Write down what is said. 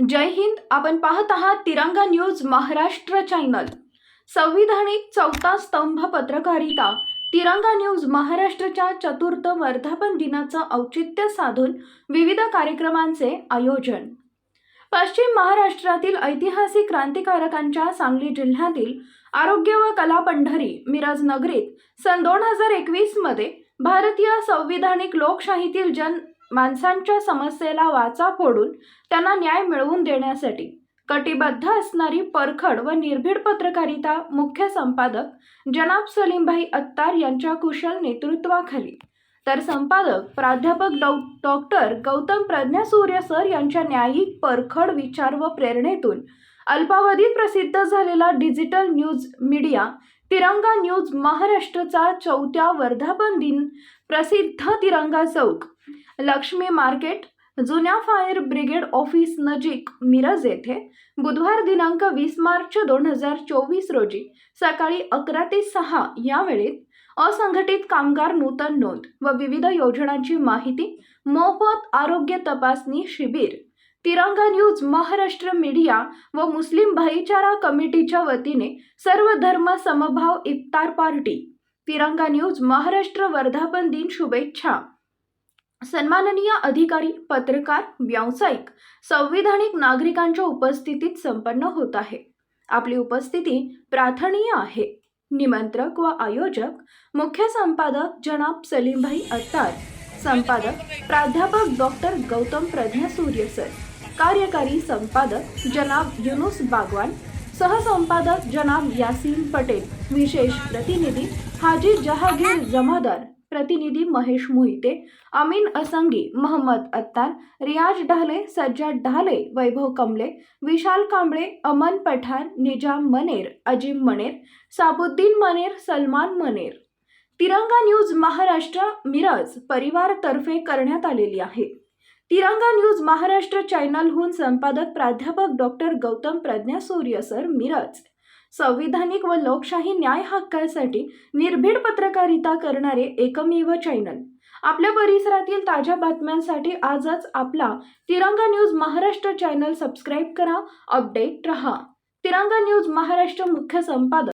जय हिंद आपण पाहत आहात तिरंगा न्यूज महाराष्ट्र चॅनल. संविधानिक चौथा स्तंभ पत्रकारिता. तिरंगा न्यूज महाराष्ट्रच्या चतुर्थ वर्धापन दिनाचं औचित्य साधून विविध कार्यक्रमांचे आयोजन. पश्चिम महाराष्ट्रातील ऐतिहासिक क्रांतिकारकांच्या सांगली जिल्ह्यातील आरोग्य व कला पंढरी मिरज नगरीत सन दोन हजार एकवीसमध्ये भारतीय संविधानिक लोकशाहीतील जन माणसांच्या समस्येला वाचा फोडून त्यांना न्याय मिळवून देण्यासाठी कटिबद्ध असणारी परखड व निर्भीड पत्रकारिता मुख्य संपादक जनाब सलीमभाई अत्तार यांच्या कुशल नेतृत्वाखाली. तर संपादक प्राध्यापक डॉ डॉक्टर गौतम प्रज्ञासूर्य सर यांच्या न्यायिक परखड विचार व प्रेरणेतून अल्पावधीत प्रसिद्ध झालेला digital news media Tiranga news महाराष्ट्रचा चौथ्या वर्धापन दिन प्रसिद्ध तिरंगा चौक लक्ष्मी मार्केट जुन्या फायर ब्रिगेड ऑफिस नजीक मिरज येथे बुधवार दिनांक वीस मार्च दोन हजार चोवीस रोजी सकाळी अकरा ते सहा या वेळेत असंघटित कामगार नूतन नोंद व विविध योजनांची माहिती मोफत आरोग्य तपासणी शिबिर तिरंगा न्यूज महाराष्ट्र मीडिया व मुस्लिम भाईचारा कमिटीच्या वतीने सर्व धर्म समभाव इफ्तार पार्टी तिरंगा न्यूज महाराष्ट्र वर्धापन दिन शुभेच्छा. सन्माननीय अधिकारी पत्रकार व्यावसायिक संविधानिक नागरिकांच्या उपस्थितीत संपन्न होत आहे. आपली उपस्थिती प्रार्थनीय आहे. निमंत्रक व आयोजक मुख्य संपादक जनाब सलीमभाई अत्तार संपादक प्राध्यापक डॉक्टर गौतम प्रज्ञा सूर्य सर कार्यकारी संपादक जनाब युनुस बागवान सहसंपादक जनाब यासीन पटेल विशेष प्रतिनिधी हाजी जहागीर जमादार प्रतिनिधी महेश मोहिते अमीन असंगी महम्मद अत्तार रियाज ढाले सज्जाद ढाले वैभव कमले विशाल कांबळे अमन पठार निजाम मनेर अजिम मनेर साबुद्दीन मनेर सलमान मनेर. तिरंगा न्यूज महाराष्ट्र मिरज परिवारतर्फे करण्यात आलेली आहे. तिरंगा न्यूज महाराष्ट्र चॅनलहून संपादक प्राध्यापक डॉक्टर गौतम प्रज्ञासूर्य सर मिरज. संविधानिक व लोकशाही न्याय हक्कासाठी निर्भीड पत्रकारिता करणारे एकमेव चॅनल. आपल्या परिसरातील ताज्या बातम्यांसाठी आजच आपला Tiranga news Maharashtra channel subscribe करा अपडेट रहा. तिरंगा न्यूज महाराष्ट्र मुख्य संपादक